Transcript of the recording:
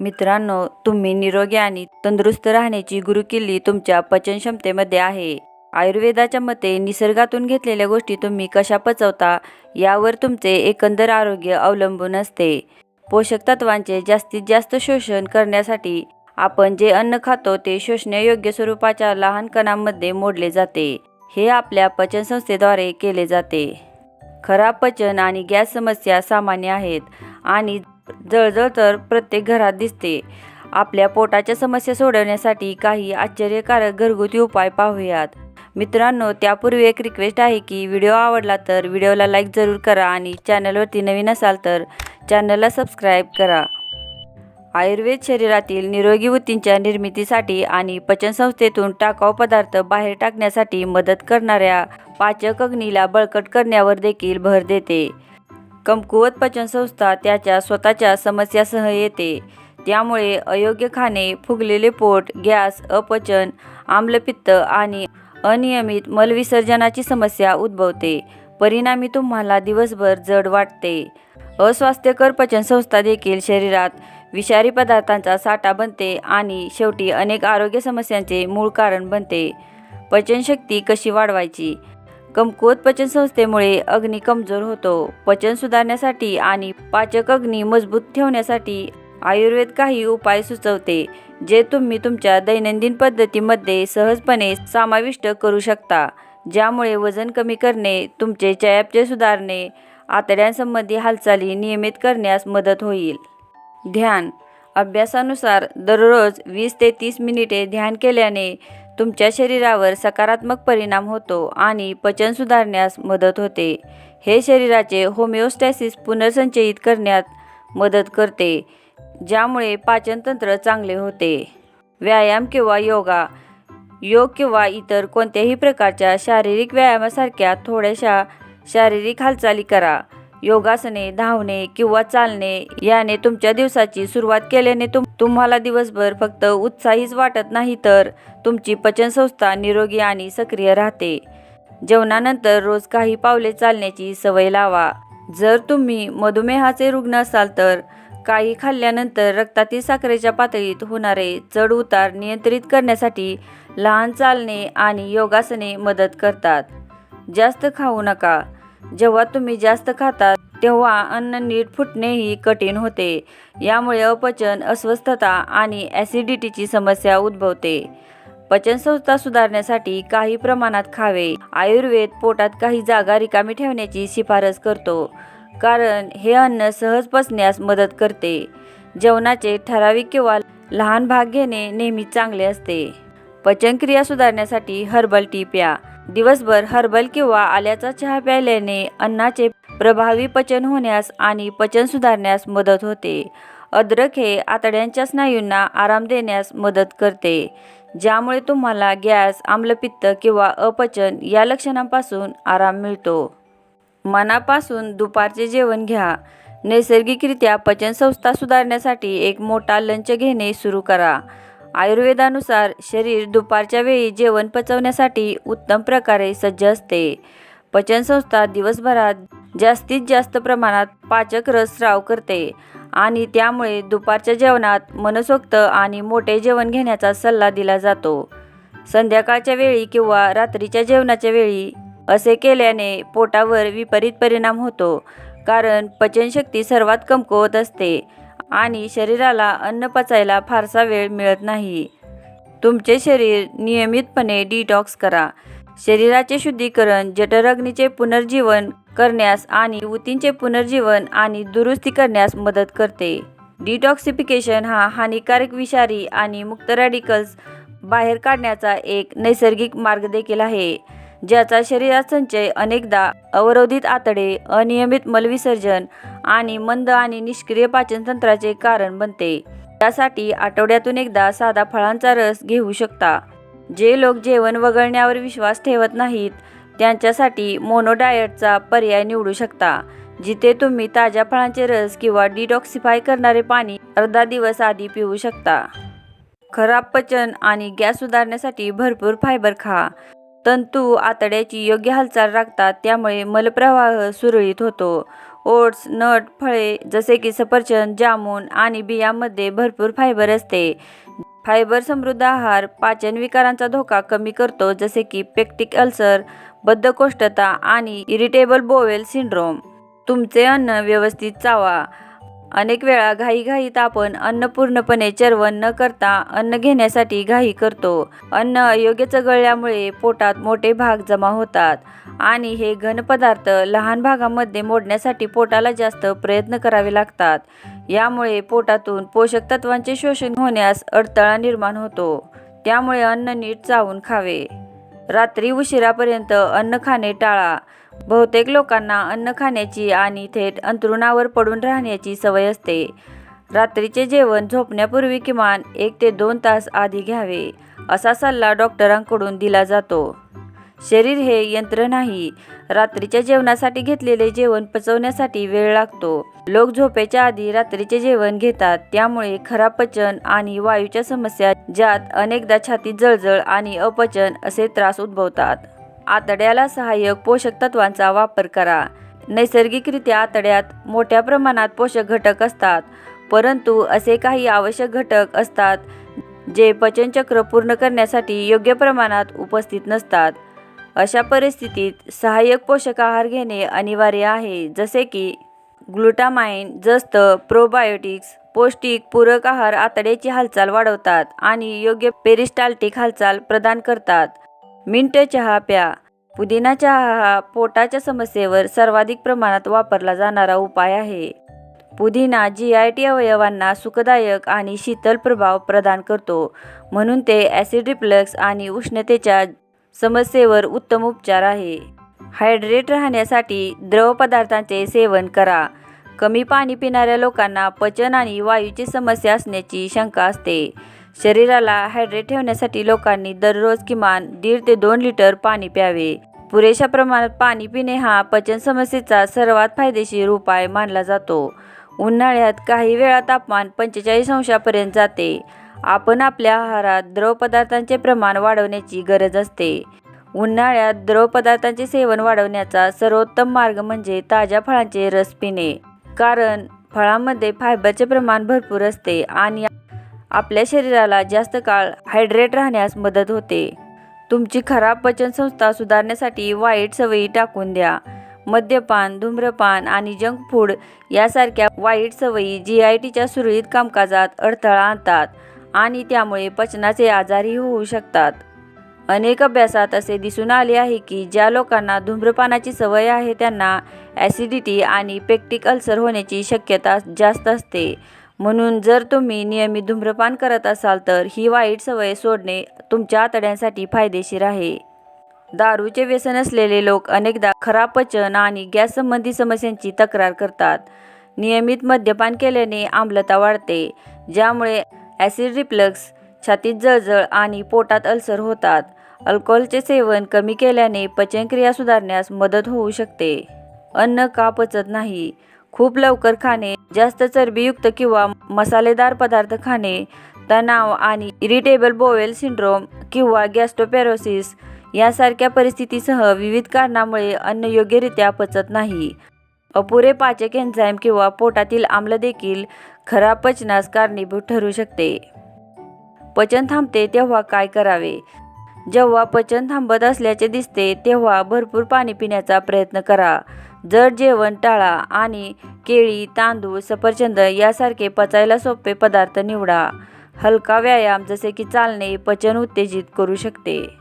मित्रांनो तुम्ही निरोगी आणि तंदुरुस्त राहण्याची गुरुकिल्ली तुमच्या पचनक्षमतेमध्ये आहे. आयुर्वेदाच्या मते निसर्गातून घेतलेल्या गोष्टी तुम्ही कशा पचवता यावर तुमचे एकंदर आरोग्य अवलंबून असते. पोषक तत्वांचे जास्तीत जास्त शोषण करण्यासाठी आपण जे अन्न खातो ते शोषण्यायोग्य स्वरूपाच्या लहान कणांमध्ये मोडले जाते. हे आपल्या पचनसंस्थेद्वारे केले जाते. खराब पचन आणि गॅस समस्या सामान्य आहेत आणि जळजळ तर प्रत्येक घरात दिसते. आपल्या पोटाच्या समस्या सोडवण्यासाठी काही आश्चर्यकारक घरगुती उपाय पाहूयात. मित्रांनो त्यापूर्वी एक रिक्वेस्ट आहे की व्हिडिओ आवडला तर व्हिडिओला लाईक जरूर करा आणि चॅनलवरती नवीन असाल तर चॅनलला सबस्क्राईब करा. आयुर्वेद शरीरातील निरोगी ऊतींच्या निर्मितीसाठी आणि पचनसंस्थेतून टाकाऊ पदार्थ बाहेर टाकण्यासाठी मदत करणाऱ्या पाचक अग्नीला बळकट करण्यावर देखील भर देते. कमकुवत पचनसंस्था त्याच्या स्वतःच्या समस्यासह येते. त्यामुळे अयोग्य खाणे फुगलेले पोट गॅस अपचन आम्लपित्त आणि अनियमित मलविसर्जनाची समस्या उद्भवते. परिणामी तुम्हाला दिवसभर जड वाटते. अस्वास्थ्यकर पचनसंस्था देखील शरीरात विषारी पदार्थांचा साठा बनते आणि शेवटी अनेक आरोग्य समस्यांचे मूळ कारण बनते. पचनशक्ती कशी वाढवायची? कमकुवत पचनसंस्थेमुळे अग्नी कमजोर होतो. पचन सुधारण्यासाठी आणि पाचक अग्नी मजबूत ठेवण्यासाठी आयुर्वेद काही उपाय सुचवते जे तुम्ही तुमच्या दैनंदिन पद्धतीमध्ये सहजपणे समाविष्ट करू शकता ज्यामुळे वजन कमी करणे तुमचे चयापचय सुधारणे आतड्यांसंबंधी हालचाली नियमित करण्यास मदत होईल. ध्यान. अभ्यासानुसार दररोज वीस ते तीस मिनिटे ध्यान केल्याने तुमच्या शरीरावर सकारात्मक परिणाम होतो आणि पचन सुधारण्यास मदत होते. हे शरीराचे होमिओस्टॅसिस पुनर्संचयित करण्यात मदत करते ज्यामुळे पाचनतंत्र चांगले होते. व्यायाम किंवा योगा योग किंवा इतर कोणत्याही प्रकारच्या शारीरिक व्यायामासारख्या थोड्याशा शारीरिक हालचाली करा. योगासने धावणे किंवा चालणे याने तुमच्या दिवसाची सुरुवात केल्याने तुम तुम्हाला दिवसभर फक्त उत्साहीच वाटत नाही तर तुमची पचनसंस्था निरोगी आणि सक्रिय राहते. जेवणानंतर रोज काही पावले चालण्याची सवय लावा. जर तुम्ही मधुमेहाचे रुग्ण असाल तर काही खाल्ल्यानंतर रक्तातील साखरेच्या पातळीत होणारे चढ उतार नियंत्रित करण्यासाठी लहान चालणे आणि योगासने मदत करतात. जास्त खाऊ नका. जेव्हा तुम्ही जास्त खाता तेव्हा अन्न नीट फुटणेही कठीण होते. यामुळे अपचन अस्वस्थता आणि ॲसिडिटीची समस्या उद्भवते. पचनसंस्था सुधारण्यासाठी काही प्रमाणात खावे. आयुर्वेद पोटात काही जागा रिकामी ठेवण्याची शिफारस करतो. कारण हे अन्न सहज पचण्यास मदत करते. जेवणाचे ठराविक किंवा लहान भाग घेणे नेहमी चांगले असते. पचनक्रिया सुधारण्यासाठी हर्बल टी प्या दिवसभर हर्बल किंवा आल्याचा चहा प्यायल्याने अन्नाचे प्रभावी पचन होण्यास आणि पचन सुधारण्यास मदत होते. अद्रक हे आतड्यांच्या स्नायूंना आराम देण्यास मदत करते ज्यामुळे तुम्हाला गॅस आम्लपित्त किंवा अपचन या लक्षणांपासून आराम मिळतो. मनापासून दुपारचे जेवण घ्या. नैसर्गिकरित्या पचनसंस्था सुधारण्यासाठी एक मोठा लंच घेणे सुरू करा. आयुर्वेदानुसार शरीर दुपारच्या वेळी जेवण पचवण्यासाठी उत्तम प्रकारे सज्ज असते. पचनसंस्था दिवसभरात जास्तीत जास्त प्रमाणात पाचक रस स्राव करते आणि त्यामुळे दुपारच्या जेवणात मनसोक्त आणि मोठे जेवण घेण्याचा सल्ला दिला जातो. संध्याकाळच्या वेळी किंवा रात्रीच्या जेवणाच्या वेळी असे केल्याने पोटावर विपरीत परिणाम होतो कारण पचनशक्ती सर्वात कमकुवत असते. आणि शरीराला अन्न पचायला फारसा वेळ मिळत नाही. तुमचे शरीर नियमितपणे डिटॉक्स करा. शरीराचे शुद्धीकरण जठरग्नीचे पुनर्जीवन करण्यास आणि ऊतींचे पुनर्जीवन आणि दुरुस्ती करण्यास मदत करते. डिटॉक्सिफिकेशन हा हानिकारक विषारी आणि मुक्त रॅडिकल्स बाहेर काढण्याचा एक नैसर्गिक मार्ग देखील आहे. ज्याचा शरीरात संचय अनेकदा अवरोधित आतडे अनियमित मलविसर्जन आणि मंद आणि निष्क्रिय पाचनतंत्राचे कारण बनते. त्यासाठी आठवड्यातून एकदा साधा फळांचा रस घेऊ शकता. जे लोक जेवण वगळण्यावर विश्वास ठेवत नाहीत त्यांच्यासाठी मोनोडायटचा पर्याय निवडू शकता जिथे तुम्ही ताज्या फळांचे रस किंवा डिटॉक्सिफाय करणारे पाणी अर्धा दिवस आधी पिऊ शकता. खराब पचन आणि गॅस सुधारण्यासाठी भरपूर फायबर खा. तंतू आतड्याची योग्य हालचाल राखतात त्यामुळे मलप्रवाह सुरळीत होतो. ओट्स नट फळे जसे की सफरचंद जामून आणि बियामध्ये भरपूर फायबर असते. फायबर समृद्ध आहार पाचन विकारांचा धोका कमी करतो जसे की पेक्टिक अल्सर बद्धकोष्ठता आणि इरिटेबल बोवेल सिंड्रोम. तुमचे अन्न व्यवस्थित चावा. अनेक वेळा घाईघाईत आपण अन्न पूर्णपणे चर्वण न करता अन्न घेण्यासाठी घाई करतो. अन्न अयोग्य चघळल्यामुळे पोटात मोठे भाग जमा होतात आणि हे घन पदार्थ लहान भागामध्ये मोडण्यासाठी पोटाला जास्त प्रयत्न करावे लागतात. यामुळे पोटातून पोषक तत्वांचे शोषण होण्यास अडथळा निर्माण होतो. त्यामुळे अन्न नीट चावून खावे. रात्री उशिरापर्यंत अन्न खाणे टाळा. बहुतेक लोकांना अन्न खाण्याची आणि थेट अंथरुणावर पडून राहण्याची सवय असते. रात्रीचे जेवण झोपण्यापूर्वी किमान एक ते दोन तास आधी घ्यावे असा सल्ला डॉक्टरांकडून दिला जातो. शरीर हे यंत्र नाही रात्रीच्या जेवणासाठी घेतलेले जेवण पचवण्यासाठी वेळ लागतो. लोक झोपेच्या आधी रात्रीचे जेवण घेतात त्यामुळे खराब पचन आणि वायूच्या समस्या ज्यात अनेकदा छातीत जळजळ आणि अपचन असे त्रास उद्भवतात. आतड्याला सहाय्यक पोषक तत्वांचा वापर करा. नैसर्गिकरित्या आतड्यात मोठ्या प्रमाणात पोषक घटक असतात परंतु असे काही आवश्यक घटक असतात जे पचनचक्र पूर्ण करण्यासाठी योग्य प्रमाणात उपस्थित नसतात. अशा परिस्थितीत सहाय्यक पोषक आहार घेणे अनिवार्य आहे जसे की ग्लुटामाइन जस्त प्रोबायोटिक्स पौष्टिक पूरक आहार आतड्याची हालचाल वाढवतात आणि योग्य पेरिस्टाल्टिक हालचाल प्रदान करतात. मिंट चहा प्या. पुदिना चहा हा पोटाच्या समस्येवर सर्वाधिक प्रमाणात वापरला जाणारा उपाय आहे. पुदिना जी आय टी अवयवांना सुखदायक आणि शीतल प्रभाव प्रदान करतो. म्हणून ते ॲसिड रिफ्लक्स आणि उष्णतेच्या समस्येवर उत्तम उपचार आहे. हायड्रेट राहण्यासाठी द्रव पदार्थांचे सेवन करा. कमी पाणी पिणाऱ्या लोकांना पचन आणि वायूची समस्या असण्याची शंका असते. शरीराला हायड्रेट ठेवण्यासाठी लोकांनी दररोज किमान दीड ते दोन लिटर पाणी प्यावे. पुरेशा प्रमाणात पाणी पिणे हा पचन समस्येचा सर्वात फायदेशीर उपाय मानला जातो. उन्हाळ्यात काही वेळा तापमान पंचेचाळीस अंशापर्यंत जाते. आपण आपल्या आहारात द्रव पदार्थांचे प्रमाण वाढवण्याची गरज असते. उन्हाळ्यात द्रव पदार्थांचे सेवन वाढवण्याचा सर्वोत्तम मार्ग म्हणजे ताज्या फळांचे रस पिणे. कारण फळांमध्ये फायबरचे प्रमाण भरपूर असते आणि आपल्या शरीराला जास्त काळ हायड्रेट राहण्यास मदत होते. तुमची खराब पचनसंस्था सुधारण्यासाठी वाईट सवयी टाकून द्या. मद्यपान धूम्रपान आणि जंक फूड यासारख्या वाईट सवयी जी आय टीच्या सुरळीत कामकाजात अडथळा आणतात आणि त्यामुळे पचनाचे आजारही होऊ शकतात. अनेक अभ्यासात असे दिसून आले आहे की ज्या लोकांना धूम्रपानाची सवय आहे त्यांना ॲसिडिटी आणि पेक्टिक अल्सर होण्याची शक्यता जास्त असते. म्हणून जर तुम्ही नियमित धूम्रपान करत असाल तर ही वाईट सवय सोडणे तुमच्या आतड्यांसाठी फायदेशीर आहे. दारूचे व्यसन असलेले लोक अनेकदा खराब पचन आणि गॅस संबंधी समस्यांची तक्रार करतात. नियमित मद्यपान केल्याने आम्लता वाढते ज्यामुळे ॲसिड रिफ्लक्स छातीत जळजळ आणि पोटात अल्सर होतात. अल्कोहोलचे सेवन कमी केल्याने पचनक्रिया सुधारण्यास मदत होऊ शकते. अन्न का पचत नाही? खूप लवकर खाणे जास्त चरबीयुक्त किंवा मसालेदार पदार्थ खाणे तणाव आणि इरिटेबल बोवेल सिंड्रोम किंवा गॅस्ट्रोपॅरोसिस यासारख्या परिस्थितीसह विविध कारणामुळे अन्न योग्यरित्या पचत नाही. अपुरे पाचक एन्झाईम किंवा पोटातील आम्ल देखील खराब पचनास कारणीभूत ठरू शकते. पचन थांबते तेव्हा काय करावे? जेव्हा पचन थांबत असल्याचे दिसते तेव्हा भरपूर पाणी पिण्याचा प्रयत्न करा. जड जेवण टाळा आणि केळी तांदूळ सफरचंद यासारखे पचायला सोपे पदार्थ निवडा. हलका व्यायाम जसे की चालणे पचन उत्तेजित करू शकते.